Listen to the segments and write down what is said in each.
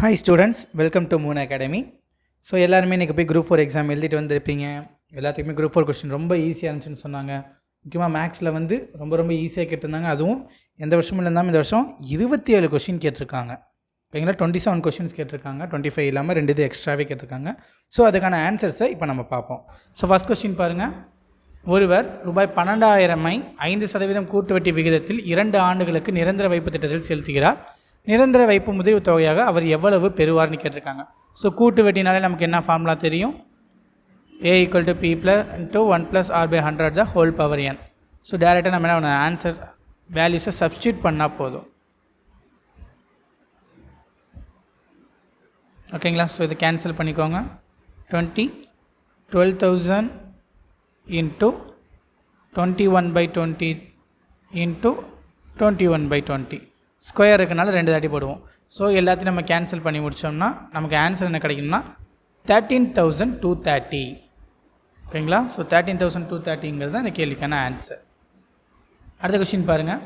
Hi students welcome to Moon Academy so எல்லாருமே இன்றைக்கி போய் குரூப் ஃபோர் எக்ஸாம் எழுதிட்டு வந்திருப்பீங்க. எல்லாத்துக்குமே குரூப் ஃபோர் கொஸ்டின் ரொம்ப ஈஸியாக இருந்துச்சுன்னு சொன்னாங்க. முக்கியமாக மேக்ஸில் வந்து ரொம்ப ரொம்ப ஈஸியாக கேட்டிருந்தாங்க. அதுவும் எந்த வருஷமும் இல்லாமல் இந்த வருஷம் இருபத்தி ஏழு கொஷின் கேட்டிருக்காங்க. ஓகேங்களா? டுவெண்ட்டி செவன் கொஸ்டின்ஸ் கேட்டிருக்காங்க. டுவெண்ட்டி ஃபைவ் இல்லாமல் ரெண்டு இது எக்ஸ்ட்ராவே கேட்டிருக்காங்க. ஸோ அதுக்கான ஆன்சர்ஸை இப்போ நம்ம பார்ப்போம். ஸோ ஃபஸ்ட் கொஸ்டின் பாருங்கள் ஒருவர் ரூபாய் பன்னெண்டாயிரமை ஐந்து சதவீதம் கூட்டு வட்டி விகிதத்தில் இரண்டு ஆண்டுகளுக்கு நிரந்தர வைப்பு திட்டத்தில் செலுத்துகிறார். நிரந்தர வைப்பு முதிர்வு தொகையாக அவர் எவ்வளவு பெறுவார்னு கேட்டிருக்காங்க. ஸோ கூட்டு வெட்டினாலே நமக்கு என்ன ஃபார்முலா தெரியும்? A equal to P plus into one plus R by hundred the whole power N so டேரெக்டாக நம்ம என்ன ஆன்சர் வேல்யூஸை சப்ஸ்டியூட் பண்ணால் போதும். ஓகேங்களா ஸோ இதை கேன்சல் பண்ணிக்கோங்க. Twenty twelve thousand into twenty one by twenty into twenty one by twenty square இருக்கனால ரெண்டு தாட்டி போடுவோம். ஸோ எல்லாத்தையும் நம்ம கேன்சல் பண்ணி முடித்தோம்னா நமக்கு ஆன்சர் என்ன கிடைக்கும்னா தேர்ட்டீன் தௌசண்ட் டூ தேர்ட்டி ஓகேங்களா? ஸோ தேர்ட்டீன் தௌசண்ட் டூ தேர்ட்டிங்கிறது தான் இந்த கேள்விக்கான ஆன்சர் அடுத்த கொஸ்டின் பாருங்கள்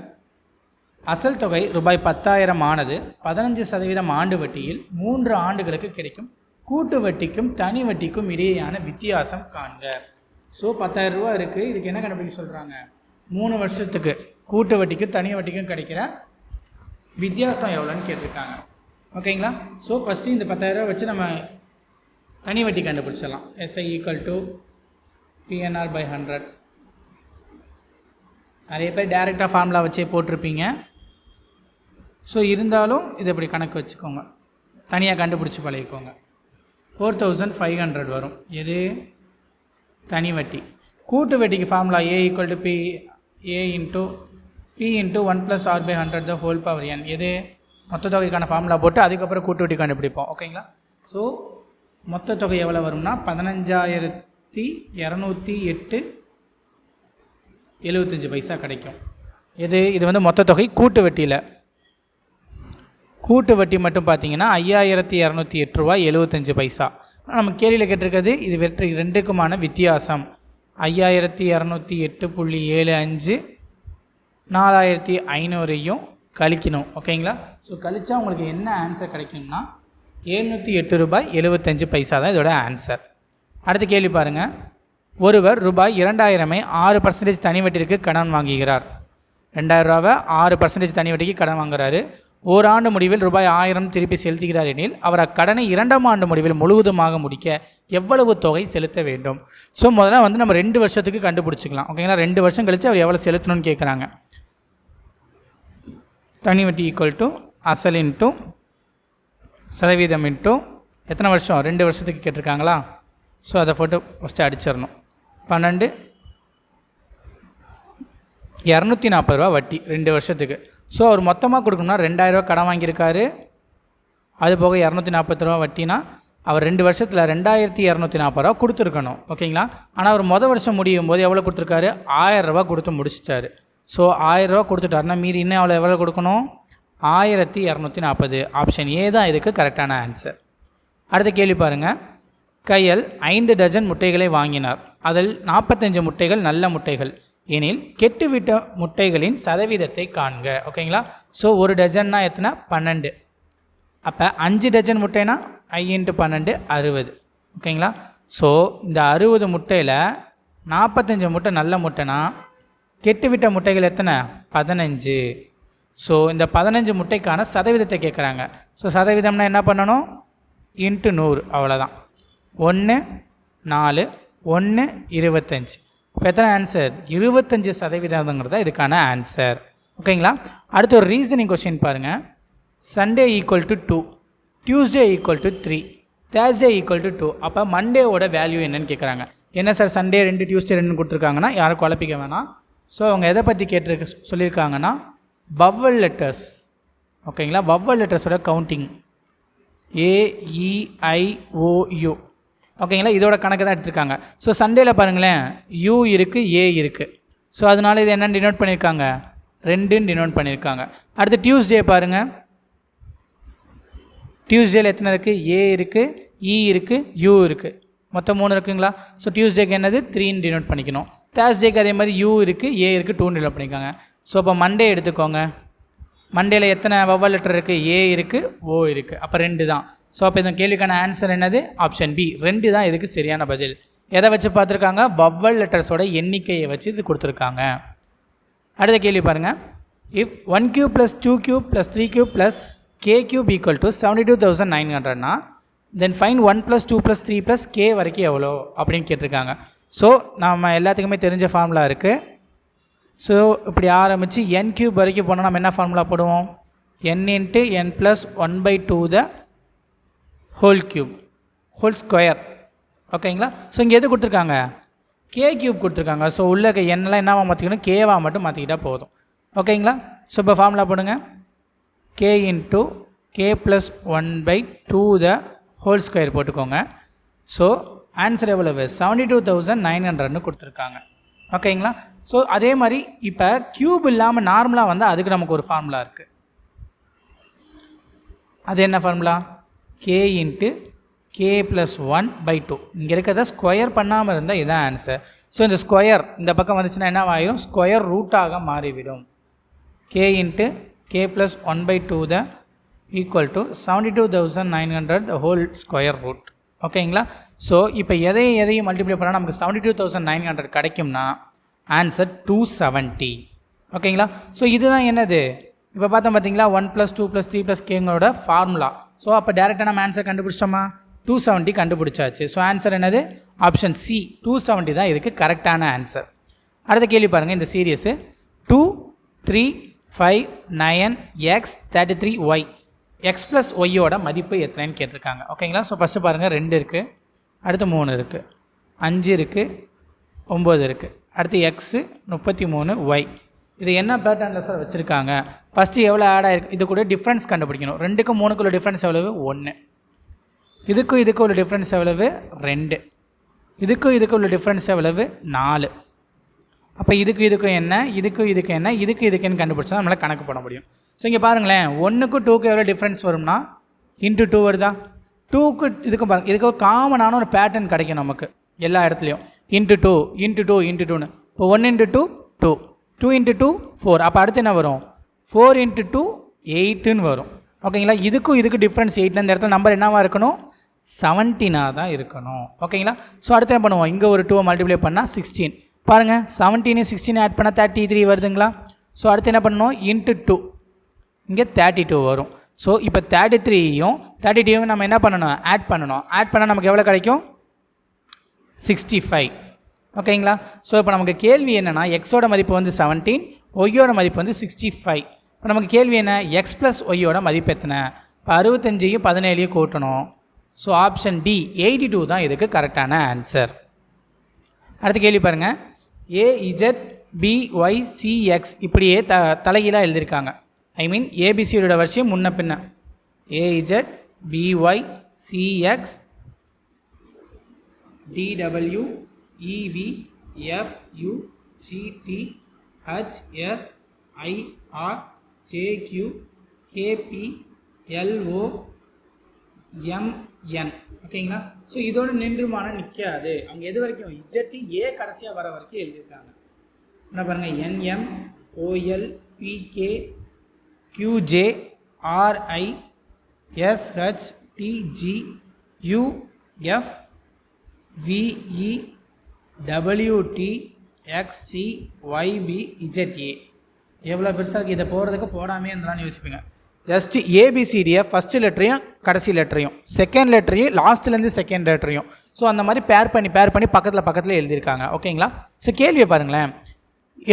அசல் தொகை ரூபாய் பத்தாயிரம் ஆனது பதினஞ்சு சதவீதம் ஆண்டு வட்டியில் மூன்று ஆண்டுகளுக்கு கிடைக்கும். கூட்டு வட்டிக்கும் தனி வட்டிக்கும் இடையேயான வித்தியாசம் காண்க. ஸோ பத்தாயிரம் ரூபா இருக்குது இதுக்கு என்ன கண்டுபிடிக்க சொல்கிறாங்க மூணு வருஷத்துக்கு கூட்டு வட்டிக்கும் தனி வட்டிக்கும் கிடைக்கிற வித்தியாசம் எவ்வளோன்னு கேட்டிருக்காங்க. ஓகேங்களா ஸோ ஃபஸ்ட்டு இந்த பத்தாயிரரூவா வச்சு நம்ம தனி வட்டி கண்டுபிடிச்சிடலாம். SI equal to PNR by hundred நிறைய பேர் டேரெக்டாக ஃபார்முலா வச்சே போட்டிருப்பீங்க. ஸோ இருந்தாலும் இது இப்படி கணக்கு வச்சுக்கோங்க. தனியாக கண்டுபிடிச்சி பழகிக்கோங்க. ஃபோர் தௌசண்ட் ஃபைவ் ஹண்ட்ரட் வரும். எது? தனி வட்டி. கூட்டு வட்டிக்கு formula A equal to P A into P into one plus R by hundred the whole power N எது? மொத்த தொகைக்கான ஃபார்முலா போட்டு அதுக்கப்புறம் கூட்டு வட்டி கண்டுபிடிப்போம். ஓகேங்களா ஸோ மொத்த தொகை எவ்வளோ வரும்னா பதினஞ்சாயிரத்தி இரநூத்தி எட்டு எழுபத்தஞ்சி பைசா கிடைக்கும். எது? இது வந்து மொத்த தொகை கூட்டு வட்டியில். கூட்டு வட்டி மட்டும் பார்த்தீங்கன்னா ஐயாயிரத்தி இரநூத்தி எட்டு ரூபா எழுபத்தஞ்சி பைசா. நம்ம கேள்வியில் கேட்டிருக்கிறது இது வெற்றி ரெண்டுக்குமான வித்தியாசம். ஐயாயிரத்தி இரநூத்தி எட்டு புள்ளி ஏழு அஞ்சு நாலாயிரத்தி ஐநூறையும் கழிக்கணும். ஓகேங்களா? ஸோ கழிச்சா உங்களுக்கு என்ன ஆன்சர் கிடைக்கும்னா எழுநூற்றி எட்டு ரூபாய் எழுபத்தஞ்சு பைசா தான் இதோட ஆன்சர் அடுத்த கேள்வி பாருங்கள் ஒருவர் ரூபாய் இரண்டாயிரமை ஆறு பர்சன்டேஜ் தனி வட்டிற்கு கடன் வாங்குகிறார். ரெண்டாயிரம் ரூபாவை ஆறு பர்சன்டேஜ் தனி வட்டிக்கு கடன் வாங்குறாரு. ஓராண்டு முடிவில் ரூபாய் ஆயிரம் திருப்பி செலுத்துகிறார் எனில் அவர் அக்கடனை இரண்டாம் ஆண்டு முடிவில் முழுவதுமாக முடிக்க எவ்வளவு தொகை செலுத்த வேண்டும்? ஸோ முதல்ல வந்து நம்ம ரெண்டு வருஷத்துக்கு கண்டுபிடிச்சிக்கலாம். ஓகேங்களா? ரெண்டு வருஷம் கழித்து அவர் எவ்வளோ செலுத்தணும்னு கேட்குறாங்க தனி வட்டி ஈக்குவல் டு அசல் இன்ட்டு சதவீதம் இன்ட்டு எத்தனை வருஷம்? ரெண்டு வருஷத்துக்கு கேட்டிருக்காங்களா? ஸோ அதை ஃபோட்டோ ஃபஸ்ட்டு அடிச்சிடணும். பன்னெண்டு. இரநூத்தி நாற்பது ரூபா வட்டி ரெண்டு வருஷத்துக்கு. ஸோ அவர் மொத்தமாக கொடுக்கணும்னா ரெண்டாயிரரூவா கடன் வாங்கியிருக்காரு. அது போக இரநூத்தி நாற்பத்தி ரூபா வட்டினா அவர் ரெண்டு வருஷத்தில் ரெண்டாயிரத்தி இரநூத்தி நாற்பது ரூபா கொடுத்துருக்கணும். ஓகேங்களா ஆனால் அவர் மொதல் வருஷம் முடியும் போது எவ்வளோ கொடுத்துருக்காரு? ஆயிரரூபா கொடுத்து முடிச்சிட்டாரு. ஸோ ஆயிரரூவா கொடுத்துட்டாருன்னா மீதி இன்னும் எவ்வளோ எவ்வளோ கொடுக்கணும்? ஆயிரத்தி இரநூத்தி நாற்பது. ஆப்ஷன் ஏ தான் இதுக்கு கரெக்டான ஆன்சர் அடுத்த கேள்வி பாருங்கள் கையல் ஐந்து டஜன் முட்டைகளை வாங்கினார். அதில் நாற்பத்தஞ்சு முட்டைகள் நல்ல முட்டைகள். எனில் கெட்டுவிட்ட முட்டைகளின் சதவீதத்தை காண்க. ஓகேங்களா ஸோ ஒரு டஜன்னா எத்தனை? பன்னெண்டு. அப்போ அஞ்சு டஜன் முட்டைனா ஐ இன்ட்டு பன்னெண்டு அறுபது. ஓகேங்களா ஸோ இந்த அறுபது முட்டையில் நாற்பத்தஞ்சு முட்டை நல்ல முட்டைனா கெட்டுவிட்ட முட்டைகள் எத்தனை? பதினஞ்சு. ஸோ இந்த பதினஞ்சு முட்டைக்கான சதவீதத்தை கேட்குறாங்க ஸோ சதவீதம்னா என்ன பண்ணணும்? இன்ட்டு நூறு அவ்வளோதான் ஒன்று நாலு ஒன்று இருபத்தஞ்சி. இப்போ எத்தனை ஆன்சர் இருபத்தஞ்சி சதவீதங்கிறது இதுக்கான ஆன்சர் ஓகேங்களா அடுத்து ஒரு ரீசனிங் கொஸ்டின் பாருங்கள் Sunday equal to two Tuesday equal to three Thursday equal to two அப்போ மண்டேவோட வேல்யூ என்னன்னு கேட்குறாங்க என்ன சார் சண்டே ரெண்டு டியூஸ்டே ரெண்டு கொடுத்துருக்காங்கன்னா யாரும் குழப்பிக்க வேணாம். ஸோ அவங்க எதை பற்றி கேட்டிருக்க சொல்லியிருக்காங்கன்னா வவ்வல் லெட்டர்ஸ் ஓகேங்களா? Vowel லெட்டர்ஸோட counting A E I O U ஓகேங்களா? இதோட கணக்கு தான் எடுத்திருக்காங்க. ஸோ சண்டேல பாருங்களேன். யூ இருக்குது ஏ இருக்குது ஸோ அதனால இது என்னென்னு டினோட் பண்ணியிருக்காங்க? ரெண்டுன்னு டினோட் பண்ணியிருக்காங்க. அடுத்து டியூஸ்டே பாருங்கள் டியூஸ்டேயில் எத்தனை இருக்குது ஏ இருக்குது இ e இருக்குது யூ இருக்குது மொத்தம் மூணு இருக்குங்களா? ஸோ டியூஸ்டேக்கு என்னது? த்ரீன்னு டினோட் பண்ணிக்கணும். தேர்ஸ்டேக்கு அதே மாதிரி யூ இருக்குது ஏ இருக்குது டூன்னு டினோட் பண்ணிக்கோங்க. ஸோ இப்போ மண்டே எடுத்துக்கோங்க. மண்டேல எத்தனை வவ்வல் லெட்டர் இருக்குது ஏ இருக்குது ஓ இருக்குது அப்போ ரெண்டு தான். ஸோ அப்போ இந்த கேள்விக்கான ஆன்சர் என்னது? ஆப்ஷன் பி ரெண்டு தான் இதுக்கு சரியான பதில். எதை வச்சு பார்த்துருக்காங்க? வவ்வல் லெட்டர்ஸோட எண்ணிக்கையை வச்சு இது கொடுத்துருக்காங்க. அடுத்த கேள்வி பாருங்கள் if one cube plus two cube plus three cube plus K cube equal to seventy two thousand nine ஹண்ட்ரட்னா then find one plus two plus three plus K வரைக்கும் எவ்வளோ? அப்படின்னு கேட்டிருக்காங்க. ஸோ நம்ம எல்லாத்துக்குமே தெரிஞ்ச ஃபார்முலா இருக்குது ஸோ இப்படி ஆரம்பித்து என் கியூப் வரைக்கும் போனால் நம்ம என்ன ஃபார்முலா போடுவோம்? N into N plus one by two the whole cube whole square ஓகேங்களா ஸோ இங்கே எது கொடுத்துருக்காங்க? கே கியூப் கொடுத்துருக்காங்க. ஸோ உள்ள இருக்க எண்ணெலாம் என்னவா மாற்றிக்கணும் கேவா மட்டும் மாற்றிக்கிட்டால் போதும். ஓகேங்களா ஸோ இப்போ ஃபார்முலா போடுங்க. K into K plus one by two the whole square போட்டுக்கோங்க. ஸோ ஆன்சர் எவ்வளவு? செவன்டி டூ தௌசண்ட் நைன் ஹண்ட்ரட்னு கொடுத்துருக்காங்க. ஓகேங்களா ஸோ அதே மாதிரி இப்போ க்யூப் இல்லாமல் நார்மலாக வந்தால் அதுக்கு நமக்கு ஒரு ஃபார்முலா இருக்குது அது என்ன formula K into K plus one by two இங்கே இருக்கிறத ஸ்கொயர் பண்ணாமல் இருந்தால் இதுதான் ஆன்சர் ஸோ இந்த ஸ்கொயர் இந்த பக்கம் வந்துச்சுன்னா என்ன ஆகிடும் ஸ்கொயர் ரூட்டாக மாறிவிடும். K into K plus one by two the equal to seventy two thousand nine hundred whole square root ஓகேங்களா? ஸோ இப்போ எதையும் எதையும் மல்டிப்ளை பண்ணால் நமக்கு seventy two thousand nine hundred கிடைக்கும்னா ஆன்சர் டூ செவன்ட்டி ஓகேங்களா? ஸோ இதுதான் என்னது? இப்போ பார்த்தோம் பார்த்தீங்களா one plus two plus three plus கேங்களோட formula so அப்போ டேரெக்டாக நம்ம ஆன்சர் கண்டுபிடிச்சிட்டோமா? டூ செவன்ட்டி கண்டுபிடிச்சாச்சு. ஸோ ஆன்சர் என்னது? ஆப்ஷன் சி டூ செவன்ட்டி தான் இதுக்கு கரெக்டான ஆன்சர் அடுத்த கேள்வி பாருங்கள் இந்த series two three five nine X thirty three Y X plus ஒய்யோட மதிப்பு எத்தனைன்னு கேட்டிருக்காங்க. ஓகேங்களா ஸோ ஃபஸ்ட்டு பாருங்கள் ரெண்டு இருக்குது அடுத்து மூணு இருக்குது அஞ்சு இருக்குது ஒம்பது இருக்குது அடுத்து எக்ஸு முப்பத்தி மூணு ஒய் இது என்ன பேட்டர்னில் சார் வச்சுருக்காங்க? ஃபஸ்ட்டு எவ்வளோ ஆட் ஆகிருக்கு இது கூட டிஃப்ரென்ஸ் கண்டுபிடிக்கணும். ரெண்டுக்கும் மூணுக்குள்ள டிஃப்ரென்ஸ் எவ்வளவு? ஒன்று இதுக்கும் இதுக்கும் உள்ள டிஃப்ரென்ஸ் எவ்வளவு? ரெண்டு. இதுக்கும் இதுக்கும் உள்ள டிஃப்ரென்ஸ் எவ்வளவு? நாலு. அப்போ இதுக்கு இதுக்கும் என்ன இதுக்கு இதுக்கு என்ன இதுக்கு இதுக்குன்னு கண்டுபிடிச்சா நம்மளால் கணக்கு பண்ண முடியும். ஸோ இங்கே பாருங்களேன் ஒன்றுக்கு டூக்கு எவ்வளோ டிஃப்ரென்ஸ் வரும்னா இன்ட்டு டூ வருதா? டூக்கு இதுக்கும் பாருங்கள் இதுக்கு ஒரு காமனான ஒரு பேட்டர்ன் கிடைக்கும் நமக்கு எல்லா இடத்துலையும். Into two into two into டூன்னு இப்போ one into two two two into two four அப்போ அடுத்து என்ன வரும்? ஃபோர் இன்ட்டு டூ எயிட்டுன்னு வரும். ஓகேங்களா? இதுக்கும் இதுக்கு டிஃப்ரென்ஸ் எயிட்ல இந்த இடத்துல நம்பர் என்னவாக இருக்கணும்? செவன்டீனாக தான் இருக்கணும். ஓகேங்களா? ஸோ அடுத்து என்ன பண்ணுவோம்? இங்கே ஒரு டூவை மல்டிப்ளை பண்ணால் சிக்ஸ்டீன் பாருங்கள் செவன்டீனு சிக்ஸ்டீன் ஆட் பண்ணால் தேர்ட்டி த்ரீ வருதுங்களா? ஸோ அடுத்து என்ன பண்ணணும்? இன்ட்டு டூ இங்கே தேர்ட்டி டூ வரும். ஸோ இப்போ தேர்ட்டி த்ரீயும் தேர்ட்டி டூவும் நம்ம என்ன பண்ணணும்? ஆட் பண்ணணும். ஆட் பண்ணால் நமக்கு எவ்வளோ கிடைக்கும்? சிக்ஸ்டி ஃபைவ் ஓகேங்களா ஸோ இப்போ நமக்கு கேள்வி என்னென்னா எக்ஸோட மதிப்பு வந்து செவன்டீன் ஒய்யோட மதிப்பு வந்து சிக்ஸ்டி ஃபைவ் இப்போ நமக்கு கேள்வி என்ன? எக்ஸ் ப்ளஸ் ஒய்யோட மதிப்பு எத்தனை? இப்போ அறுபத்தஞ்சையும் பதினேழையும் கூட்டணும். So option D eighty two தான் இதுக்கு கரெக்டான ஆன்சர் அடுத்த கேள்வி பாருங்கள் ஏஇஜட் பிஒய்சிஎக்ஸ் சிஎக்ஸ் இப்படியே த தலைகீழாக எழுதியிருக்காங்க. ஐ மீன் ஏபிசியோட வரிசையும் முன்ன பின்ன. AZ BY CX DW EV FU GT HS IR JQ KP LO MN ஓகேங்களா ஸோ இதோட நின்றுமான நிற்காது அவங்க எது வரைக்கும்? இஜட்டி ஏ கடைசியாக வர வரைக்கும் எழுதியிருக்காங்க. என்ன பாருங்கள் N M O L P K Q J R I S H T G U F V E W D X C Y B Z A e, எவ்வளோ பெருசாக இருக்குது இதை போகிறதுக்கு போடாமே இருந்தாலும் யோசிப்பீங்க. ஜஸ்ட் ஏபிசிடியை ஃபஸ்ட்டு லெட்டரையும் கடைசி லெட்டரையும் செகண்ட் லெட்டரையும் லாஸ்ட்லேருந்து செகண்ட் லெட்டரையும் ஸோ அந்த மாதிரி பேர் பண்ணி பேர் பண்ணி பக்கத்தில் பக்கத்தில் எழுதியிருக்காங்க. ஓகேங்களா ஸோ கேள்வியை பாருங்களேன்.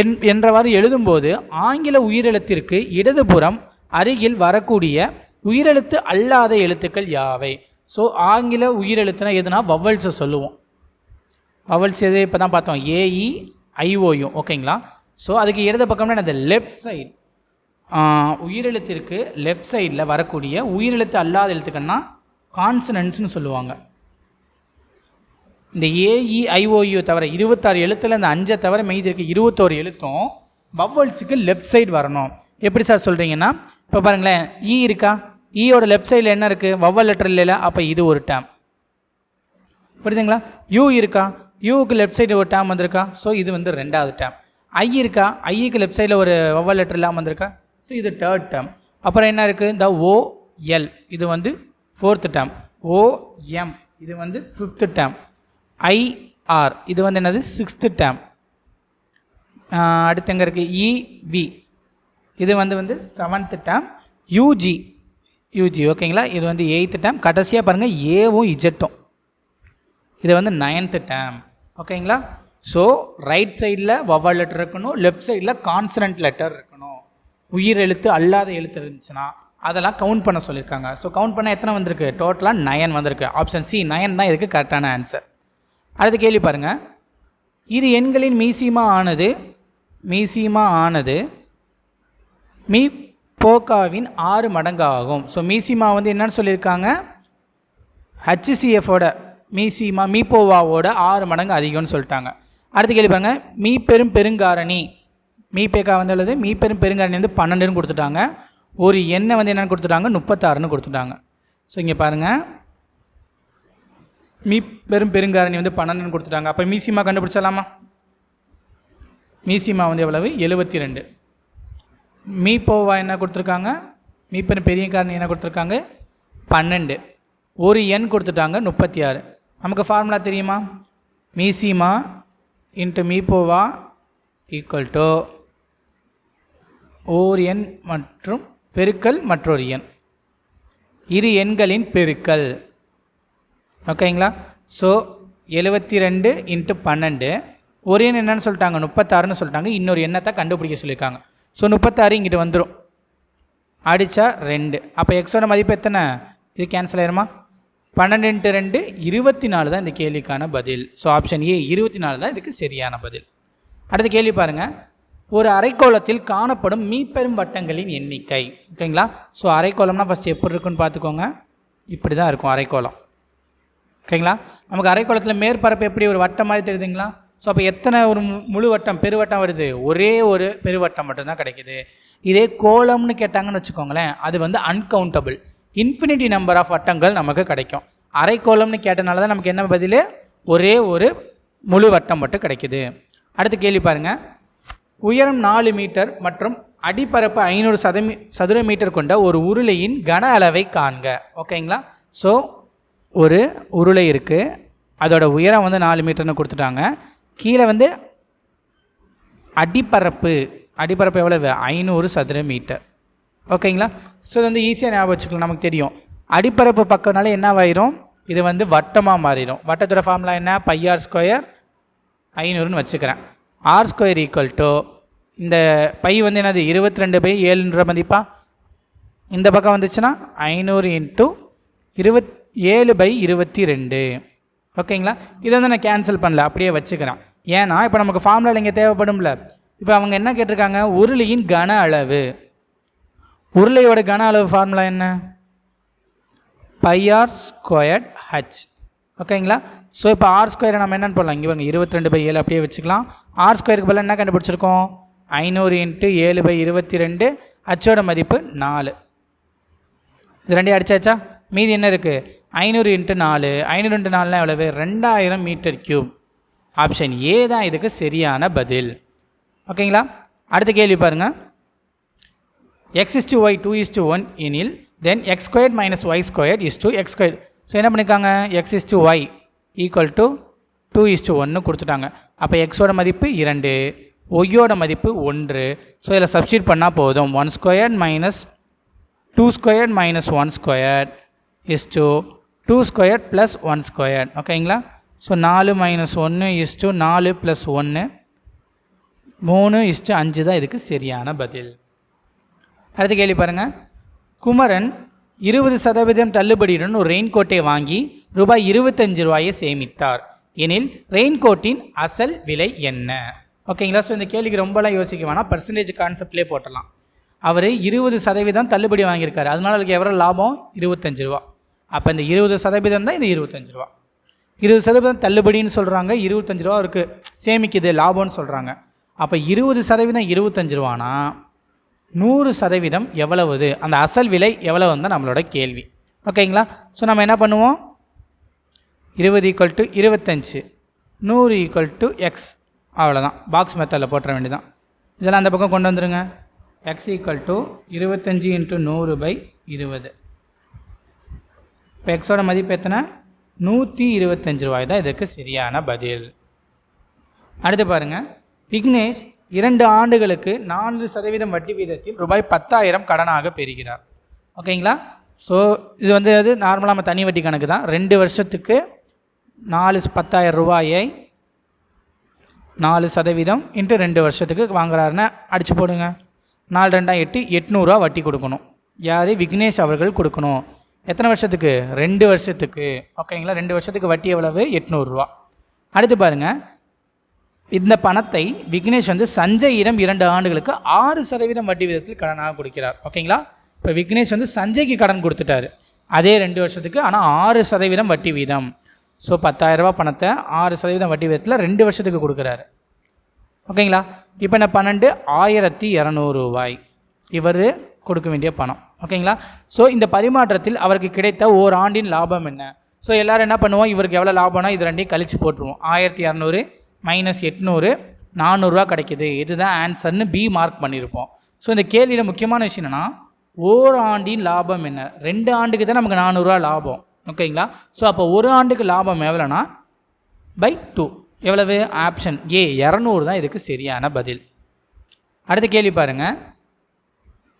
என் என்றவாறு எழுதும்போது ஆங்கில உயிரெழுத்திற்கு இடதுபுறம் அருகில் வரக்கூடிய உயிரெழுத்து அல்லாத எழுத்துக்கள் யாவை? ஸோ ஆங்கில உயிரெழுத்துனா எதுனா வவல்ஸை சொல்லுவோம். வவல்ஸ் எது? இப்போ தான் பார்த்தோம் ஏஇ ஐஓயும் ஓகேங்களா ஸோ அதுக்கு இடது பக்கம்னா என்னது? லெஃப்ட் சைடு உயிரெழுத்திற்கு லெஃப்ட் சைடில் வரக்கூடிய உயிரெழுத்து அல்லாத எழுத்துக்கள்னா கான்சனன்ஸ்னு சொல்லுவாங்க. இந்த ஏஇஐஓயு தவிர இருபத்தாறு எழுத்தில் இந்த அஞ்சை தவிர மீதி இருக்க இருபத்தோரு எழுத்தும் பவ்வல்ஸுக்கு லெஃப்ட் சைடு வரணும். எப்படி சார் சொல்கிறீங்கன்னா இப்போ பாருங்களேன் இ இருக்கா? ஈயோட லெஃப்ட் சைடில் என்ன இருக்குது வவ்வல் லெட்டர் இல்லைல்ல அப்போ இது ஒரு டேம் புரியுதுங்களா? யூ இருக்கா? யூவுக்கு லெஃப்ட் சைடு ஒரு டேம் வந்திருக்கா? ஸோ இது வந்து ரெண்டாவது டேம் ஐ இருக்கா? ஐக்கு லெஃப்ட் சைடில் ஒரு வவ்வல் லெட்டர் இல்லாமல் வந்திருக்கா? ஸோ இது தேர்ட் டேர்ம் அப்புறம் என்ன இருக்குது இந்த ஓஎல் இது வந்து ஃபோர்த்து டேர்ம் ஓஎம் இது வந்து ஃபிஃப்த்து டேர்ம் ஐஆர் இது வந்து என்னது? சிக்ஸ்த்து டேர்ம் அடுத்து எங்கே இருக்குது இவி இது வந்து வந்து செவன்த்து டேர்ம் யூஜி யூஜி ஓகேங்களா? இது வந்து எயித்து டேம் கடைசியாக பாருங்கள் ஏவும் இஜெட்டும் இது வந்து நைன்த்து டேம் ஓகேங்களா? ஸோ ரைட் சைடில் வவ்வால் லெட்டர் இருக்கணும் லெஃப்ட் சைடில் கான்சனன்ட் லெட்டர் இருக்கணும். உயிர் எழுத்து அல்லாத எழுத்து இருந்துச்சுன்னா அதெல்லாம் கவுண்ட் பண்ண சொல்லியிருக்காங்க. ஸோ கவுண்ட் பண்ண எத்தனை வந்திருக்கு? டோட்டலாக நயன் வந்திருக்கு. ஆப்ஷன் சி நயன் தான் இதுக்கு கரெக்டான ஆன்சர் அடுத்து கேள்வி பாருங்கள் இது எண்களின் மீசிமா ஆனது மீசிமா ஆனது மீ போக்காவின் ஆறு மடங்கு ஆகும் ஸோ மீசிமா வந்து என்னென்னு சொல்லியிருக்காங்க? ஹச்சிசிஎஃபோட மீசிமா மீப்போவாவோட ஆறு மடங்கு அதிகம்னு சொல்லிட்டாங்க. அடுத்து கேள்வி பாருங்கள் மீ பெரும் பெருங்காரணி மீபேக்கா வந்து உள்ளது. மீ பெரும் வந்து பன்னெண்டுன்னு கொடுத்துட்டாங்க. ஒரு எண்ணெய் வந்து என்னென்னு கொடுத்துட்டாங்க. முப்பத்தாறுன்னு கொடுத்துட்டாங்க. ஸோ இங்கே பாருங்கள் மீ பெரும் பெருங்காரணி வந்து பன்னெண்டுன்னு கொடுத்துட்டாங்க. அப்போ மீசிமா கண்டுபிடிச்சலாமா மீசிமா வந்து எவ்வளவு? எழுபத்தி ரெண்டு மீப்போவா என்ன கொடுத்துருக்காங்க? மீப்பெரும் பெரிய காரணி என்ன கொடுத்துருக்காங்க? பன்னெண்டு. ஒரு எண் கொடுத்துட்டாங்க. முப்பத்தி ஆறு நமக்கு ஃபார்முலா தெரியுமா? மீசிமா இன்ட்டு மீப்போவா ஈக்குவல் டு ஓர் எண் மற்றும் பெருக்கல் மற்றொரு எண். இரு எண்களின் பெருக்கல். ஓகேங்களா? ஸோ எழுபத்தி ரெண்டு இன்ட்டு பன்னெண்டு. ஒரு எண் என்னன்னு சொல்லிட்டாங்க முப்பத்தாறுன்னு சொல்லிட்டாங்க. இன்னொரு எண்ணத்தை கண்டுபிடிக்க சொல்லியிருக்காங்க. ஸோ முப்பத்தாறு இங்கிட்டு வந்துடும் அடித்தா ரெண்டு. அப்போ எக்ஸோட மதிப்பு எத்தனை? இது கேன்சல் ஆயிருமா? பன்னெண்டு இன்ட்டு ரெண்டு இருபத்தி நாலு தான் இந்த கேள்விக்கான பதில். ஸோ ஆப்ஷன் ஏ இருபத்தி நாலு தான் இதுக்கு சரியான பதில். அடுத்த கேள்வி பாருங்கள் ஒரு அரைக்கோளத்தில் காணப்படும் மீப்பெரும் வட்டங்களின் எண்ணிக்கை. ஓகேங்களா? ஸோ அரைக்கோளம்னா ஃபஸ்ட் எப்படி இருக்குன்னு பார்த்துக்கோங்க. இப்படி தான் இருக்கும் அரைக்கோளம். ஓகேங்களா? நமக்கு அரைக்கோளத்தில் மேற்பரப்பு எப்படி ஒரு வட்டம் மாதிரி தெரியுதுங்களா? ஸோ அப்போ எத்தனை ஒரு மு- முழு வட்டம் பெருவட்டம் வருது? ஒரே ஒரு பெருவட்டம் மட்டும்தான் கிடைக்குது. இதே கோலம்னு கேட்டாங்கன்னு வச்சுக்கோங்களேன் அது வந்து அன்கவுண்டபிள் இன்ஃபினிட்டி நம்பர் ஆஃப் வட்டங்கள் நமக்கு கிடைக்கும். அரைக்கோளம்னு கேட்டனால தான் நமக்கு என்ன பதில்? ஒரே ஒரு முழு வட்டம் மட்டும் கிடைக்குது. அடுத்த கேள்வி பாருங்கள் உயரம் நாலு மீட்டர் மற்றும் அடிப்பரப்பு ஐநூறு சதமீ சதுர மீட்டர் கொண்ட ஒரு உருளையின் கன அளவை காண்க. ஓகேங்களா? ஸோ ஒரு உருளை இருக்குது அதோட உயரம் வந்து நாலு மீட்டர்னு கொடுத்துட்டாங்க. கீழே வந்து அடிப்பரப்பு. அடிப்பரப்பு எவ்வளவு? ஐநூறு சதுர மீட்டர். ஓகேங்களா? ஸோ இது வந்து ஈஸியாக ஞாபகம் வச்சுக்கலாம். நமக்கு தெரியும். அடிப்பரப்பு பக்கம்னால என்னவாயிரும் இது வந்து வட்டமாக மாறிடும். வட்டத்தோட ஃபார்முலா என்ன? பையார் ஸ்கொயர் ஐநூறுன்னு வச்சுக்கிறேன். ஆர் ஸ்கொயர் ஈக்குவல் டு இந்த பை வந்து என்னது? இருபத்தி ரெண்டு பை ஏழுன்ற மதிப்பா? இந்த பக்கம் வந்துச்சுன்னா ஐநூறு இன்ட்டு இருபத் ஏழு பை இருபத்தி ரெண்டு ஓகேங்களா இதை வந்து நான் கேன்சல் பண்ணல. அப்படியே வச்சுக்கிறேன். ஏன்னா இப்போ நமக்கு ஃபார்முலா இங்கே தேவைப்படும்ல. இப்போ அவங்க என்ன கேட்டிருக்காங்க? உருளையின் கன அளவு. உருளையோட கன அளவு ஃபார்முலா என்ன? பைஆர் ஸ்கொயர்ட் ஹச் ஓகேங்களா ஸோ இப்போ ஆர் ஸ்கொயரை நம்ம என்னென்னு பண்ணலாம் இங்கே பாருங்க இருபத்தி ரெண்டு பை ஏழு அப்படியே வச்சுக்கலாம். ஆர் ஸ்கொயருக்கு பதிலாக என்ன கண்டுபிடிச்சிருக்கோம்? ஐநூறு இன்ட்டு ஏழு பை இருபத்தி ரெண்டு அச்சோட மதிப்பு நாலு. இது ரெண்டையும் அடிச்சாச்சா? மீதி என்ன இருக்குது ஐநூறு இன்ட்டு நாலு. ஐநூறு இன்ட்டு நாலுலாம் எவ்வளவு? ரெண்டாயிரம் மீட்டர் கியூப் ஆப்ஷன் ஏ தான் இதுக்கு சரியான பதில். ஓகேங்களா அடுத்த கேள்வி பாருங்கள் X is to Y two is to one எனில் then X square minus Y square is to X square so என்ன பண்ணியிருக்காங்க X is to Y equal to two is to ஒன்று கொடுத்துட்டாங்க. அப்போ எக்ஸோட மதிப்பு இரண்டு ஒய்யோட மதிப்பு ஒன்று. ஸோ இதில் சப்ஸ்டியூட் பண்ணால் போதும். One square minus two square minus one square is to two square plus one square ஓகேங்களா ஸோ நாலு மைனஸ் ஒன்று இஸ் டு நாலு ப்ளஸ் ஒன்று மூணு இஸ்டு அஞ்சு தான் இதுக்கு சரியான பதில். அடுத்த கேள்வி பாருங்கள் குமரன் இருபது சதவீதம் தள்ளுபடியுடன் ஒரு ரெயின் கோட்டை வாங்கி ரூபாய் இருபத்தஞ்சு ரூபாயை சேமித்தார். எனில் ரெயின் கோட்டின் அசல் விலை என்ன? ஓகேங்களா? ஸோ இந்த கேள்விக்கு ரொம்பலாம் யோசிக்க வேணாம். பர்சன்டேஜ் கான்செப்ட்லேயே போட்டலாம் அவர் இருபது சதவீதம் தள்ளுபடி வாங்கியிருக்காரு. அதனால அதுக்கு எவ்வளோ லாபம்? இருபத்தஞ்சு ரூபா. அப்போ இந்த இருபது சதவீதம் தான் இந்த இருபத்தஞ்சு ரூபா. இருபது சதவீதம் தள்ளுபடின்னு சொல்கிறாங்க இருபத்தஞ்சு ரூபா இருக்குது சேமிக்குது லாபம்னு சொல்கிறாங்க அப்போ இருபது சதவீதம் இருபத்தஞ்சு ரூபானா? நூறு சதவீதம் எவ்வளவுது அந்த அசல் விலை எவ்வளவு தான் நம்மளோட கேள்வி. ஓகேங்களா? ஸோ நம்ம என்ன பண்ணுவோம்? இருபது ஈக்குவல் டு இருபத்தஞ்சு. நூறு ஈக்குவல் டு எக்ஸ் அவ்வளோதான் பாக்ஸ் மெத்தடில் போட்டுற வேண்டியதான் இதெல்லாம் அந்த பக்கம் கொண்டு வந்துடுங்க எக்ஸ் ஈக்குவல் டு இருபத்தஞ்சி இன்ட்டு நூறு பை இருபது. இப்போ எக்ஸோட மதிப்பு எத்தனை? நூற்றி இருபத்தஞ்சு ரூபாய். தான் இதற்கு சரியான பதில். அடுத்து பாருங்கள் விக்னேஷ் இரண்டு ஆண்டுகளுக்கு நான்கு சதவீதம் வட்டி வீதத்தில் ரூபாய் பத்தாயிரம் கடனாக பெறுகிறார். ஓகேங்களா ஸோ இது வந்து அது நார்மலாக நம்ம தனி வட்டி கணக்கு தான். ரெண்டு வருஷத்துக்கு நாலு பத்தாயிரம் ரூபாயை நாலு சதவீதம் இன்ட்டு ரெண்டு வருஷத்துக்கு வாங்குறாருன்னு அடிச்சு போடுங்க. நாலு ரெண்டாயிரம் எட்டு எட்நூறுரூவா வட்டி கொடுக்கணும். யார்? விக்னேஷ் அவர்கள் கொடுக்கணும். எத்தனை வருஷத்துக்கு? ரெண்டு வருஷத்துக்கு. ஓகேங்களா? ரெண்டு வருஷத்துக்கு வட்டி எவ்வளவு? எட்நூறுரூவா அடுத்து பாருங்கள் இந்த பணத்தை விக்னேஷ் வந்து சஞ்சயிடம் இரண்டு ஆண்டுகளுக்கு ஆறு சதவீதம் வட்டி விதத்தில் கடனாக கொடுக்கிறார். ஓகேங்களா? இப்போ விக்னேஷ் வந்து சஞ்சய்க்கு கடன் கொடுத்துட்டாரு. அதே ரெண்டு வருஷத்துக்கு ஆனால் ஆறு சதவீதம் வட்டி வீதம். ஸோ பத்தாயிரரூபா பணத்தை ஆறு சதவீதம் வட்டி விதத்தில் ரெண்டு வருஷத்துக்கு கொடுக்குறாரு. ஓகேங்களா? இப்போ என்ன பன்னெண்டு? ஆயிரத்தி இரநூறு ரூபாய். இவர் கொடுக்க வேண்டிய பணம். ஓகேங்களா? ஸோ இந்த பரிமாற்றத்தில் அவருக்கு கிடைத்த ஓர் ஆண்டின் லாபம் என்ன? ஸோ எல்லோரும் என்ன பண்ணுவோம்? இவருக்கு எவ்வளோ லாபம்னா இது ரெண்டையும் கழிச்சு போட்டுருவோம். ஆயிரத்தி இரநூறு மைனஸ் எட்நூறு நானூறுரூவா கிடைக்கிது. இதுதான் ஆன்சர்னு பி மார்க் பண்ணியிருப்போம் ஸோ இந்த கேள்வியில் முக்கியமான விஷயம் என்னென்னா ஓராண்டின் லாபம் என்ன? ரெண்டு ஆண்டுக்கு தான் நமக்கு நானூறுரூவா லாபம். ஓகேங்களா? ஸோ அப்போ ஒரு ஆண்டுக்கு லாபம் எவ்வளோனா? பை டூ எவ்வளவு? ஆப்ஷன் ஏ இரநூறு தான் இதுக்கு சரியான பதில். அடுத்த கேள்வி பாருங்கள்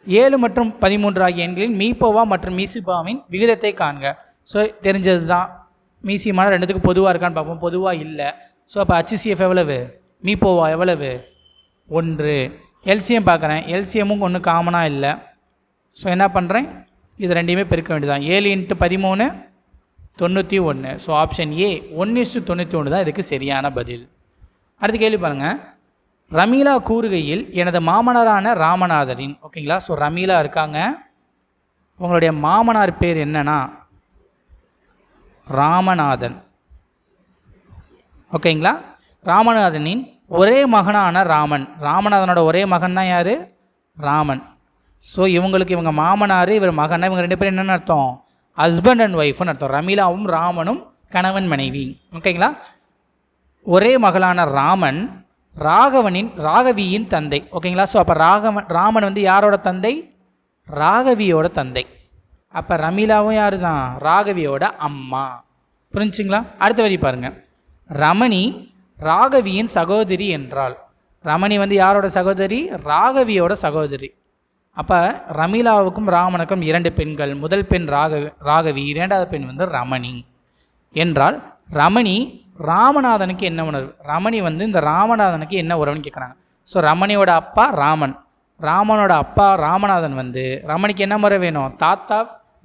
ஏழு மற்றும் பதிமூன்று ஆகிய எண்களின் மீப்போவா மற்றும் மீசிபாவின் விகிதத்தை காண்க. ஸோ தெரிஞ்சது தான். மீசியமான ரெண்டுத்துக்கு பொதுவாக இருக்கான்னு பார்ப்போம். பொதுவாக இல்லை. ஸோ அப்போ ஹச்சிசிஎஃப் எவ்வளவு? மீப்போவா எவ்வளவு? ஒன்று. எல்சிஎம் பார்க்குறேன். எல்சிஎமும் ஒன்றும் காமனாக இல்லை. ஸோ என்ன பண்ணுறேன் இது ரெண்டையுமே பெருக்க வேண்டியதான் ஏழு இன்ட்டு பதிமூணு தொண்ணூற்றி ஒன்று ஸோ ஆப்ஷன் ஏ ஒன்று இஸ்டு தொண்ணூற்றி ஒன்று தான் இதுக்கு சரியான பதில். அடுத்து கேள்வி பாருங்கள் ரமீலா கூறுகையில் எனது மாமனாரான ராமநாதரின் ஓகேங்களா? ஸோ ரமீலா இருக்காங்க. உங்களுடைய மாமனார் பேர் என்னன்னா? ராமநாதன். ஓகேங்களா? ராமநாதனின் ஒரே மகனான ராமன். ராமநாதனோட ஒரே மகன் தான் யார்? ராமன். ஸோ இவங்களுக்கு இவங்க மாமனார் இவர் மகன் இவங்க ரெண்டு பேரும் என்னென்னு அர்த்தம்? ஹஸ்பண்ட் அண்ட் ஒய்ஃப்னு அர்த்தம். ரமீலாவும் ராமனும் கணவன் மனைவி. ஓகேங்களா ஒரே மகளான ராமன் ராகவனின் ராகவியின் தந்தை. ஓகேங்களா ஸோ அப்போ ராகவன் ராமன் வந்து யாரோட தந்தை? ராகவியோட தந்தை. அப்போ ரமீலாவும் யார் தான் ராகவியோட அம்மா. புரிஞ்சுங்களா? அடுத்த வரி பாருங்கள் ரமணி ராகவியின் சகோதரி என்றாள். ரமணி வந்து யாரோட சகோதரி? ராகவியோட சகோதரி. அப்போ ரமீலாவுக்கும் ராமனுக்கும் இரண்டு பெண்கள். முதல் பெண் ராக ராகவி இரண்டாவது பெண் வந்து ரமணி. என்றால் ரமணி ராமநாதனுக்கு என்ன உணர்வு? ரமணி வந்து இந்த ராமநாதனுக்கு என்ன உறவுன்னு கேட்குறாங்க ஸோ ரமணியோட அப்பா ராமன். ராமனோட அப்பா ராமநாதன் வந்து ரமணிக்கு என்ன முறை வேணும்? தாத்தா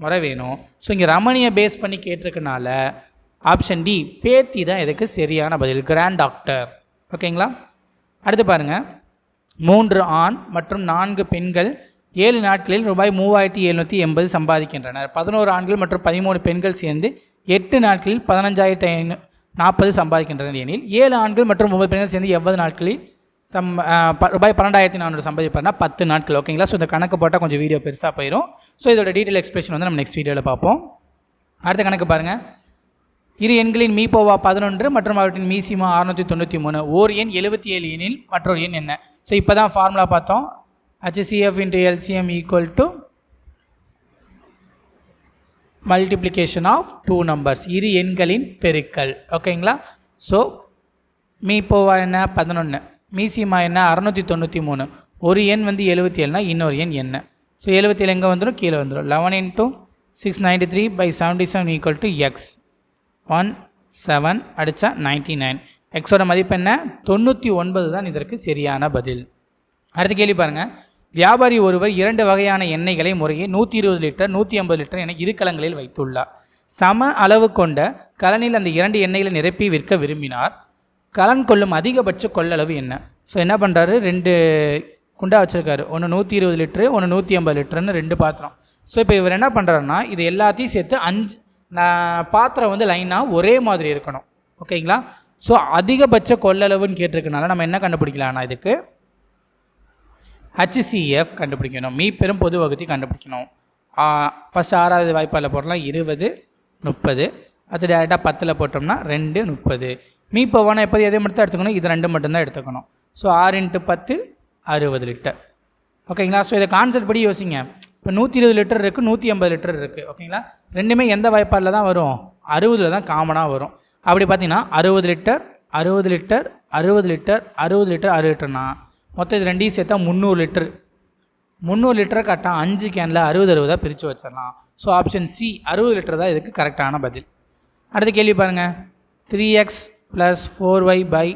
முறை வேணும். ஸோ இங்கே ரமணியை பேஸ் பண்ணி கேட்டிருக்கனால ஆப்ஷன் டி பேத்தி தான் இதுக்கு சரியான பதில். கிராண்ட் டாக்டர் ஓகேங்களா அடுத்து பாருங்கள் மூன்று ஆண் மற்றும் நான்கு பெண்கள் ஏழு நாட்களில் ரூபாய் மூவாயிரத்தி எழுநூற்றி எண்பது சம்பாதிக்கின்றனர். பதினோரு ஆண்கள் மற்றும் பதிமூணு பெண்கள் சேர்ந்து எட்டு நாட்களில் பதினஞ்சாயிரத்தி ஐநூ நாற்பது சம்பாதிக்கின்றனர் எனில் ஏழு ஆண்கள் மற்றும் ஒன்பது பெண்கள் சேர்ந்து எண்பது நாட்களில் சம் ரூபாய் பன்னெண்டாயிரத்தி நானூறு சம்பாதிப்பார்னா பத்து நாட்கள். ஓகேங்களா ஸோ இந்த கணக்கு போட்டால் கொஞ்சம் வீடியோ பெருசாக போயிடும் ஸோ இதோட டீட்டெயில் எக்ஸ்பிரஷன் வந்து நம்ம நெக்ஸ்ட் வீடியோவில் பார்ப்போம். அடுத்த கணக்கு பாருங்கள் இரு எண்களின் மீபோவா பதினொன்று மற்றும் அவற்றின் மீசிமா அறுநூற்றி தொண்ணூற்றி மூணு. ஓர் எண் எழுபத்தி ஏழு எண்ணில் மற்றொரு எண் என்ன? ஸோ இப்போ தான் ஃபார்முலா பார்த்தோம். HCF into LCM equal to multiplication of two numbers இரு எண்களின் பெருக்கல். ஓகேங்களா ஸோ மீப்போவா என்ன? பதினொன்று மீசிமா என்ன? அறநூற்றி தொண்ணூற்றி மூணு ஒரு எண் வந்து எழுபத்தி ஏழுனா இன்னொரு எண் என்ன? ஸோ எழுபத்தி ஏழு எங்கே வந்துடும் கீழே வந்துடும் eleven into six ninety three by seventy seven equal to X one seven அடித்தா நைன்ட்டி நைன் எக்ஸோட மதிப்பு என்ன? தொண்ணூற்றி ஒன்பது தான் இதற்கு சரியான பதில். அடுத்த கேள்வி பாருங்கள் வியாபாரி ஒருவர் இரண்டு வகையான எண்ணெய்களை முறையே நூற்றி இருபது லிட்டர் நூற்றி ஐம்பது லிட்டர் என இரு கலங்களில் வைத்துள்ளார். சம அளவு கொண்ட கலனில் அந்த இரண்டு எண்ணெய்களை நிரப்பி விற்க விரும்பினார். கலன் கொள்ளும் அதிகபட்ச கொள்ளளவு என்ன? ஸோ என்ன பண்ணுறாரு ரெண்டு குண்டா வச்சுருக்காரு. ஒன்று நூற்றி இருபது லிட்ரு ஒன்று நூற்றி ஐம்பது லிட்டருன்னு ரெண்டு பாத்திரம். ஸோ இப்போ இவர் என்ன பண்ணுறாருன்னா இது எல்லாத்தையும் சேர்த்து அஞ்சு நான் பாத்திரம் வந்து லைனாக ஒரே மாதிரி இருக்கணும். ஓகேங்களா ஸோ அதிகபட்ச கொள்ளளவுன்னு கேட்டிருக்கனால நம்ம என்ன கண்டுபிடிக்கலாம்னா இதுக்கு ஹச்சிசிஎஃப் கண்டுபிடிக்கணும். மீ பெரும் பொது வகுதி கண்டுபிடிக்கணும். ஃபஸ்ட் ஆறாவது வாய்ப்பால் போடலாம். இருபது முப்பது. அது டேரெக்டாக பத்தில் போட்டோம்னா ரெண்டு முப்பது. மீ பவானா எப்போது எதை மட்டும் தான் எடுத்துக்கணும்? இது ரெண்டு மட்டும்தான் எடுத்துக்கணும். ஸோ ஆறு இன்ட்டு பத்து அறுபது லிட்டர் ஓகேங்களா? ஸோ இதை கான்செப்ட் படி யோசிங்க. இப்போ நூற்றி இருபது லிட்டர் இருக்குது நூற்றி ஐம்பது லிட்டர் இருக்குது ஓகேங்களா? ரெண்டுமே எந்த வாய்ப்பாடில் தான் வரும்? அறுபதில் தான் காமனாக வரும். அப்படி பார்த்தீங்கன்னா அறுபது லிட்டர் அறுபது லிட்டர் அறுபது லிட்டர் அறுபது லிட்டர் அறுபது லிட்டர்னா மொத்தம் இது ரெண்டையும் சேர்த்தா முந்நூறு லிட்டரு. முந்நூறு லிட்டரை கரெக்டாக அஞ்சு கேனில் அறுபது அறுபதாக பிரித்து வச்சிடலாம். ஸோ ஆப்ஷன் சி அறுபது லிட்டர் தான் இதுக்கு கரெக்டான பதில். அடுத்த கேள்வி பாருங்கள் three X plus four Y by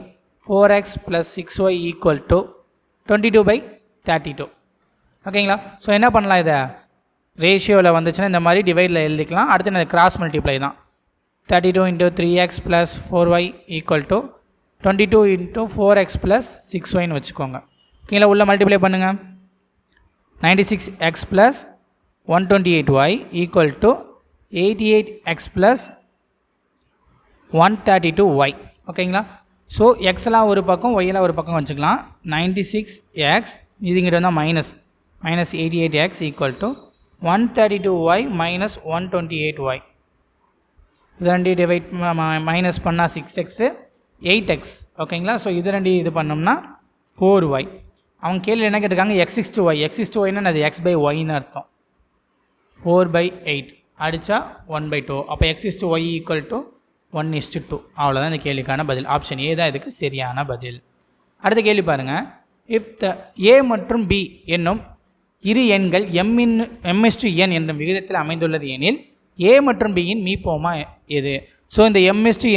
four X plus six Y equal to twenty two by thirty two ஓகேங்களா ஸோ என்ன பண்ணலாம் இதை? ரேஷியோவில் வந்துச்சுன்னா இந்த மாதிரி டிவைடில் எழுதிக்கலாம். அடுத்து இந்த கிராஸ் மல்டிப்ளை தான். Thirty two into three X plus four Y equal to twenty two into four X plus six ஒய்னு வச்சுக்கோங்க. கீழே உள்ள மல்டிப்ளை பண்ணுங்கள் ninety six X plus one twenty eight Y equal to eighty eight X plus one thirty two Y ஓகேங்களா so எக்ஸ்லாம் ஒரு பக்கம் ஒய்யெல்லாம் ஒரு பக்கம் வச்சுக்கலாம். நைன்டி சிக்ஸ் எக்ஸ் இதுங்கிட்ட வந்தால் minus minus eighty eight X equal to one thirty two Y minus one twenty eight Y இது ரெண்டு டிவைட் மைனஸ் பண்ணால் சிக்ஸ் எக்ஸு எயிட் எக்ஸ் ஓகேங்களா ஸோ இது ரெண்டு இது பண்ணோம்னா ஃபோர் ஒய் அவங்க கேள்வி என்ன கேட்டிருக்காங்க? X six two Y X six two ஒய்னா அது எக்ஸ் பை ஒய்னு அர்த்தம். ஃபோர் பை எயிட் அடித்தா ஒன் பை டூ அப்போ X is to Y equal to one is to two அவ்வளோதான் இந்த கேள்விக்கான பதில். ஆப்ஷன் ஏ தான் இதுக்கு சரியான பதில். அடுத்த கேள்வி பாருங்கள் இஃப் த ஏ மற்றும் பி என்னும் இரு எண்கள் M in MS to N என்ற விகிதத்தில் அமைந்துள்ளது எனில் ஏ மற்றும் பியின் மீப்போமா எது? ஸோ இந்த எம்எஸ் டு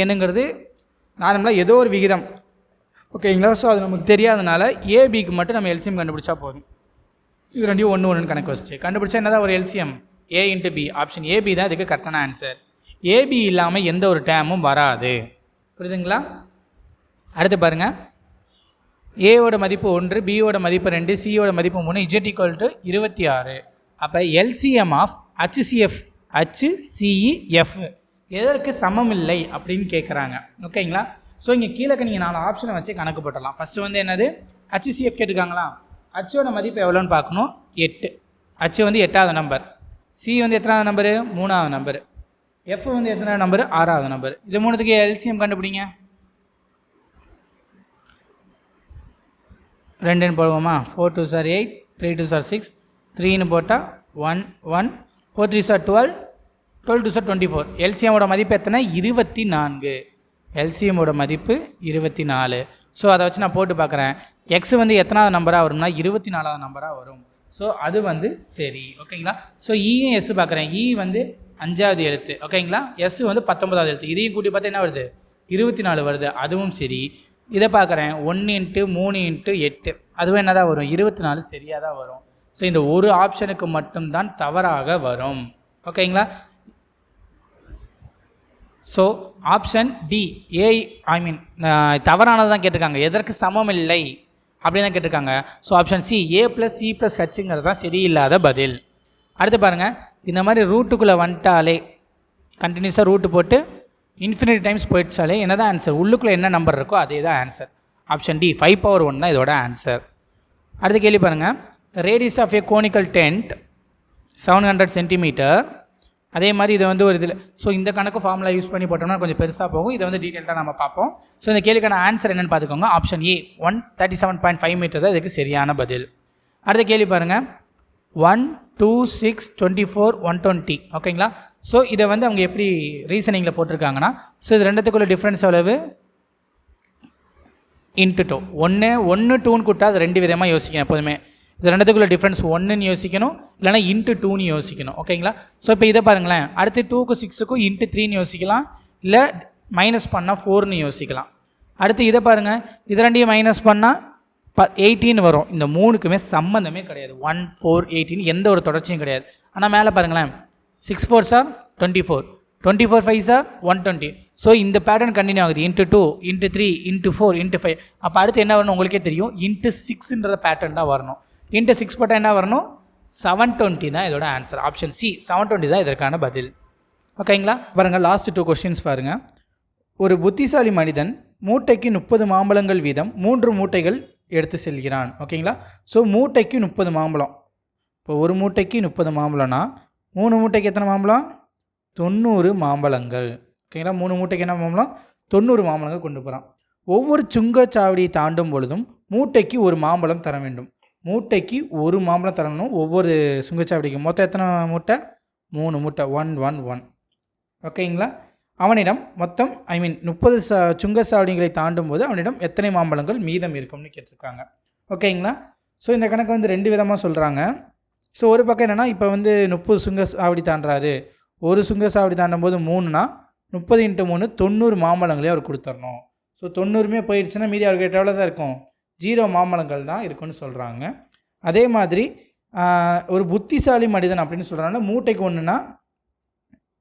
நார்மலாக ஏதோ ஒரு விகிதம். ஓகேங்களா ஸோ அது நமக்கு தெரியாதனால ஏபிக்கு மட்டும் நம்ம எல்சிஎம் கண்டுபிடிச்சா போதும். இது ரெண்டையும் ஒன்று ஒன்று கணக்கு வச்சு கண்டுபிடிச்சா என்னதான் ஒரு LCM A into B option AB தான் இதுக்கு கரெக்டான ஆன்சர் ஏபி இல்லாமல் எந்த ஒரு டேமும் வராது. புரியுதுங்களா? அடுத்து பாருங்கள் ஏவோட மதிப்பு ஒன்று பியோட மதிப்பு ரெண்டு சியோட மதிப்பு மூணு இஜெட் ஈக்குவல் டு இருபத்தி ஆறு. அப்போ LCM of HCCF H CEF எதற்கு சமம் இல்லை அப்படின்னு கேட்குறாங்க ஓகேங்களா? ஸோ இங்கே கீழே நீங்கள் நாலு ஆப்ஷனை வச்சு கணக்கு போட்டலாம் ஃபஸ்ட்டு வந்து என்னது? ஹச்சிசிஎஃப் கேட்டிருக்காங்களா? ஹச்சோட மதிப்பு எவ்வளோன்னு பார்க்கணும். எட்டு. ஹச் வந்து எட்டாவது நம்பர் சி வந்து எத்தனாவது நம்பரு மூணாவது நம்பரு எஃப் வந்து எத்தனாவது நம்பர் ஆறாவது நம்பர் இது மூணுத்துக்கு எல்சிஎம் கண்டுபிடிங்க. ரெண்டுன்னு போடுவோமா? Four two sir eight three two sir six த்ரீன்னு போட்டால் one one four three sir twelve twelve two sir twenty four எல்சிஎமோட மதிப்பு எத்தனை? இருபத்தி நான்கு. எல்சிஎமோட மதிப்பு இருபத்தி நாலு. ஸோ அதை வச்சு நான் போட்டு பார்க்குறேன். எக்ஸ் வந்து எத்தனாவது நம்பராக வரும்னா இருபத்தி நாலாவது நம்பராக வரும். ஸோ அது வந்து சரி. ஓகேங்களா ஸோ இயும் e எஸ் பார்க்குறேன். இ e வந்து அஞ்சாவது எழுத்து. ஓகேங்களா எஸ் வந்து பத்தொன்பதாவது எழுத்து. இதையும் கூட்டி பார்த்தா என்ன வருது? இருபத்தி நாலு வருது. அதுவும் சரி. இதை பார்க்குறேன். ஒன்று இன்ட்டு மூணு இன்ட்டு எட்டு. அதுவும் என்ன தான் வரும்? இருபத்தி நாலு சரியாக தான் வரும். ஸோ இந்த ஒரு ஆப்ஷனுக்கு மட்டும்தான் தவறாக வரும். ஓகேங்களா so option D A I mean தவறானது தான் கேட்டிருக்காங்க. எதற்கு சமம் இல்லை அப்படின்னு தான் கேட்டிருக்காங்க. So option C A plus C plus ஹச்சுங்கிறது தான் சரியில்லாத பதில். அடுத்து பாருங்கள் இந்த மாதிரி ரூட்டுக்குள்ளே வந்துட்டாலே கண்டினியூஸாக ரூட்டு போட்டு இன்ஃபினிட் டைம்ஸ் போயிடுச்சாலே என்ன தான் ஆன்சர் உள்ளுக்குள்ளே என்ன நம்பர் இருக்கோ அதே தான் answer option D five power one தான் இதோட ஆன்சர் அடுத்து கேள்வி பாருங்கள் radius of a conical tent seven hundred centimetre அதே மாதிரி இதை வந்து ஒரு இதில் ஸோ இந்த கணக்கு ஃபார்முலா யூஸ் பண்ணி போட்டோம்னா கொஞ்சம் பெருசாக போகும். இதை வந்து டீட்டெயிலாக நம்ம பார்ப்போம். ஸோ இந்த கேள்விக்கான ஆன்சர் என்னென்னு பார்த்துக்கோங்க. Option A one thirty seven point five meter தான் இதுக்கு சரியான பதில். அடுத்த கேள்வி பாருங்கள் one two six twenty four one twenty ஓகேங்களா? ஸோ இதை வந்து அவங்க எப்படி ரீசனிங்கில் போட்டிருக்காங்கன்னா ஸோ இது ரெண்டுத்துக்குள்ள டிஃப்ரென்ஸ் எவ்வளவு? இன்ட்டு டூ ஒன்று ஒன்று டூன்னு கூட்டா அது ரெண்டு விதமாக யோசிக்கணும் எப்போதுமே. இது ரெண்டுத்துக்குள்ள டிஃப்ரென்ஸ் ஒன்றுன்னு யோசிக்கணும் இல்லைனா இன்ட்டு டூன்னு யோசிக்கணும். ஓகேங்களா ஸோ இப்போ இதை பாருங்களேன். அடுத்து டூக்கு சிக்ஸுக்கும் இன்ட்டு த்ரீன்னு யோசிக்கலாம் இல்லை மைனஸ் பண்ணால் ஃபோர்னு யோசிக்கலாம். அடுத்து இதை பாருங்கள் இது ரெண்டையும் மைனஸ் பண்ணால் ப எயிட்டின்னு வரும். இந்த மூணுக்குமே சம்மந்தமே கிடையாது. ஒன் ஃபோர் எயிட்டீன் எந்த ஒரு தொடர்ச்சியும் கிடையாது. ஆனால் மேலே பாருங்களேன். Six four sir twenty four twenty four five sir one twenty so இந்த பேட்டர்ன் கண்டினியூ ஆகுது. Into two into three into four into five அப்போ அடுத்து என்ன வரணும்? உங்களுக்கே தெரியும். இன்ட்டு சிக்ஸுன்ற பேட்டர்ன் தான் வரணும். இன்ட்டு சிக்ஸ் போட்டால் என்ன வரணும்? செவன் டுவெண்ட்டி தான் இதோட answer option C seven twenty தான் இதற்கான பதில். ஓகேங்களா பாருங்கள் லாஸ்ட் டூ கொஸ்டின்ஸ் பாருங்கள் ஒரு புத்திசாலி மனிதன் மூட்டைக்கு முப்பது மாம்பழங்கள் வீதம் மூன்று மூட்டைகள் எடுத்து செல்கிறான். ஓகேங்களா ஸோ மூட்டைக்கு முப்பது மாம்பழம். இப்போ ஒரு மூட்டைக்கு முப்பது மாம்பழம்னா மூணு மூட்டைக்கு எத்தனை மாம்பழம்? தொண்ணூறு மாம்பழங்கள். ஓகேங்களா மூணு மூட்டைக்கு என்ன மாம்பழம்? தொண்ணூறு மாம்பழங்கள் கொண்டு போகிறான் ஒவ்வொரு சுங்கச்சாவடியை தாண்டும் பொழுதும் மூட்டைக்கு ஒரு மாம்பழம் தர வேண்டும். மூட்டைக்கு ஒரு மாம்பழம் தரணும். ஒவ்வொரு சுங்கச்சாவடிக்கும். மொத்தம் எத்தனை மூட்டை? மூணு மூட்டை. ஒன் ஒன் ஒன் ஓகேங்களா? அவனிடம் மொத்தம் ஐ மீன் முப்பது ச சுங்கச்சாவடிகளை தாண்டும் போது அவனிடம் எத்தனை மாம்பழங்கள் மீதம் இருக்கும்னு கேட்டிருக்காங்க. ஓகேங்களா? ஸோ இந்த கணக்கு வந்து ரெண்டு விதமாக சொல்கிறாங்க ஸோ ஒரு பக்கம் என்னென்னா இப்போ வந்து முப்பது சுங்க சாவடி தாண்டுறாரு. ஒரு சுங்க சாவடி தாண்டும் போது மூணுனா முப்பது இன்ட்டு மூணு தொண்ணூறு மாம்பழங்களையும் அவர் கொடுத்துடணும் ஸோ தொண்ணூறுமே போயிடுச்சுன்னா மீதி அவர்கிட்ட எவ்வளோ தான் இருக்கும்? ஜீரோ மாம்பழங்கள் தான் இருக்குன்னு சொல்கிறாங்க அதே மாதிரி ஒரு புத்திசாலி மனிதன் அப்படின்னு சொல்கிறாங்க மூட்டைக்கு ஒன்றுனா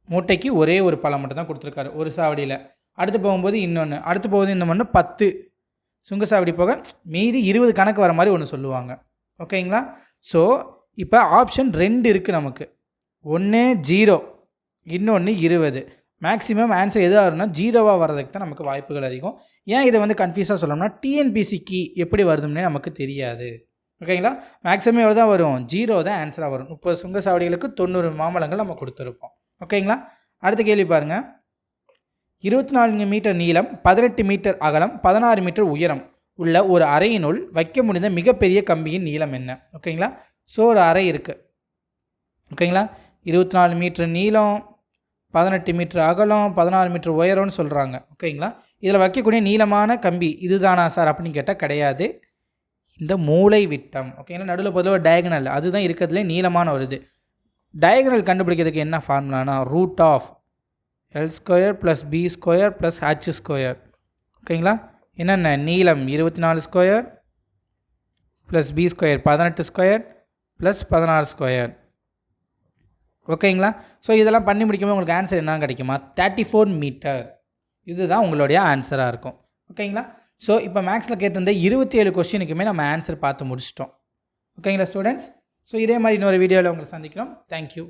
மூட்டைக்கு ஒரே ஒரு பழம் மட்டும் தான் கொடுத்துருக்காரு ஒரு சாவடியில். அடுத்து போகும்போது இன்னொன்று அடுத்து போகுது இன்னொன்று பத்து. சுங்க சாவடி போக மீதி இருபது கணக்கு வர மாதிரி ஒன்று சொல்லுவாங்க. ஓகேங்களா? ஸோ இப்போ ஆப்ஷன் ரெண்டு இருக்குது நமக்கு. ஒன்று ஜீரோ இன்னொன்று இருபது. மேக்ஸிமம் ஆன்சர் எதாக வரும்னா ஜீரோவாக வர்றதுக்கு தான் நமக்கு வாய்ப்புகள் அதிகம். ஏன் இதை வந்து கன்ஃபியூஸாக சொல்லணும்னா டிஎன்பிசிக்கு எப்படி வருதுன்னே நமக்கு தெரியாது. ஓகேங்களா மேக்ஸிமம் எவ்வளோ தான் வரும்? ஜீரோ தான் ஆன்சராக வரும். முப்பது சுங்க சாவடிகளுக்கு தொண்ணூறு மாமலங்கள் நம்ம கொடுத்துருப்போம் ஓகேங்களா அடுத்த கேள்வி பாருங்கள் இருபத்தி நான்கு மீட்டர் நீளம் பதினெட்டு மீட்டர் அகலம் பதினாறு மீட்டர் உயரம் உள்ள ஒரு அறையினுள் வைக்க முடிந்த மிகப்பெரிய கம்பியின் நீளம் என்ன? ஓகேங்களா ஸோ ஒரு அறை இருக்குது ஓகேங்களா இருபத்தி நாலு மீட்டர் நீளம் பதினெட்டு மீட்டர் அகலம் பதினாறு மீட்டர் உயரம்னு சொல்கிறாங்க ஓகேங்களா? இதில் வைக்கக்கூடிய நீளமான கம்பி இதுதானா சார் அப்படின்னு கேட்டால் கிடையாது. இந்த மூளை விட்டம். ஓகேங்களா? நடுவில் பொதுவாக டயகனல் அதுதான் இருக்கிறதுலே நீளமான ஒரு இது. டயகனல் கண்டுபிடிக்கிறதுக்கு என்ன ஃபார்முலானா root of L square plus B square plus H square ஓகேங்களா? என்னென்ன? நீளம் இருபத்தி நாலு ஸ்கொயர் ப்ளஸ் பி ஸ்கொயர் பதினெட்டு ஸ்கொயர் ப்ளஸ் பதினாறு ஸ்கொயர் ஓகேங்களா? ஸோ இதெல்லாம் பண்ணி முடிக்கும்போது உங்களுக்கு ஆன்சர் என்ன கிடைக்குமா? தேர்ட்டி ஃபோர் மீட்டர் இதுதான் உங்களுடைய ஆன்சராக இருக்கும். ஓகேங்களா? ஸோ இப்போ மேக்ஸில் கேட்டிருந்த இருபத்தி ஏழு கொஸ்டினுக்குமே நம்ம ஆன்சர் பார்த்து முடிச்சிட்டோம். ஓகேங்களா ஸ்டூடெண்ட்ஸ் ஸோ இதே மாதிரி இன்னொரு வீடியோவில் உங்களை சந்திக்கிறோம். தேங்க்யூ